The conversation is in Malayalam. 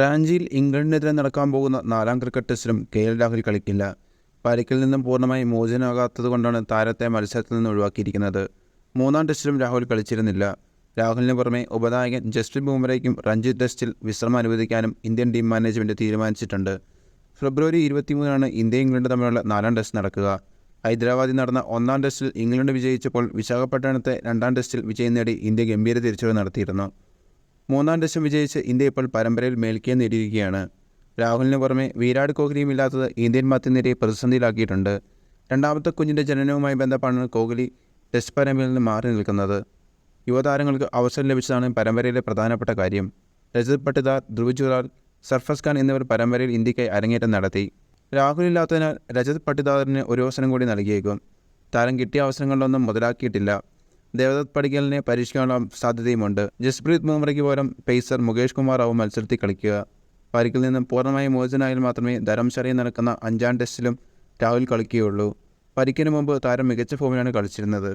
റാഞ്ചിയിൽ ഇംഗ്ലണ്ടിനെതിരെ നടക്കാൻ പോകുന്ന നാലാം ക്രിക്കറ്റ് ടെസ്റ്റിലും കെ എൽ രാഹുൽ കളിക്കില്ല. പരിക്കിൽ നിന്നും പൂർണമായി മോചനമാകാത്തതുകൊണ്ടാണ് താരത്തെ മത്സരത്തിൽ നിന്ന് ഒഴിവാക്കിയിരിക്കുന്നത്. മൂന്നാം ടെസ്റ്റിലും രാഹുൽ കളിച്ചിരുന്നില്ല. രാഹുലിന് പുറമെ ഉപനായകൻ ജസ്റ്റിൻ ബുംറയ്ക്കും രഞ്ജി ടെസ്റ്റിൽ വിശ്രമം അനുവദിക്കാനും ഇന്ത്യൻ ടീം മാനേജ്മെന്റ് തീരുമാനിച്ചിട്ടുണ്ട്. ഫെബ്രുവരി ഇരുപത്തിമൂന്നിനാണ് ഇന്ത്യ ഇംഗ്ലണ്ട് തമ്മിലുള്ള നാലാം ടെസ്റ്റ് നടക്കുക. ഹൈദരാബാദിൽ നടന്ന ഒന്നാം ടെസ്റ്റിൽ ഇംഗ്ലണ്ട് വിജയിച്ചപ്പോൾ വിശാഖപട്ടണത്തെ രണ്ടാം ടെസ്റ്റിൽ വിജയം നേടി ഇന്ത്യ ഗംഭീര തിരിച്ചുവരവ് നടത്തിയിരുന്നു. മൂന്നാം ടെസ്റ്റും വിജയിച്ച് ഇന്ത്യ ഇപ്പോൾ പരമ്പരയിൽ മേൽക്കേ നേടിയിരിക്കുകയാണ്. രാഹുലിന് പുറമെ വിരാട് കോഹ്ലിയും ഇല്ലാത്തത് ഇന്ത്യൻ മധ്യനിരയെ പ്രതിസന്ധിയിലാക്കിയിട്ടുണ്ട്. രണ്ടാമത്തെ കുഞ്ഞിന്റെ ജനനവുമായി ബന്ധപ്പെട്ടാണ് കോഹ്ലി ടെസ്റ്റ് പരമ്പരയിൽ നിന്ന് മാറി നിൽക്കുന്നത്. യുവതാരങ്ങൾക്ക് അവസരം ലഭിച്ചതാണ് പരമ്പരയിലെ പ്രധാനപ്പെട്ട കാര്യം. രജത് പട്ടിദാർ ധ്രുവ് ജുറാൽ സർഫസ് ഖാൻ എന്നിവർ പരമ്പരയിൽ ഇന്ത്യക്കായി അരങ്ങേറ്റം നടത്തി. രാഹുൽ ഇല്ലാത്തതിനാൽ രജത് പട്ടിദാറിന് ഒരു അവസരം കൂടി നൽകിയേക്കും. താരം കിട്ടിയ അവസരങ്ങളിലൊന്നും മുതലാക്കിയിട്ടില്ല. ദേവദത്ത് പടിക്കലിനെ പരീക്ഷിക്കാനുള്ള സാധ്യതയുമുണ്ട്. ജസ്പ്രീത് ബുംറയ്ക്ക് പകരം പേസർ മുകേഷ് കുമാറാവും മത്സരത്തിൽ കളിക്കുക. പരിക്കിൽ നിന്നും പൂർണമായി മോചനായാൽ മാത്രമേ ധരംശാലയിൽ നടക്കുന്ന അഞ്ചാം ടെസ്റ്റിലും രാഹുൽ കളിക്കുകയുള്ളൂ. പരിക്കിന് മുമ്പ് താരം മികച്ച ഫോമിലാണ് കളിച്ചിരുന്നത്.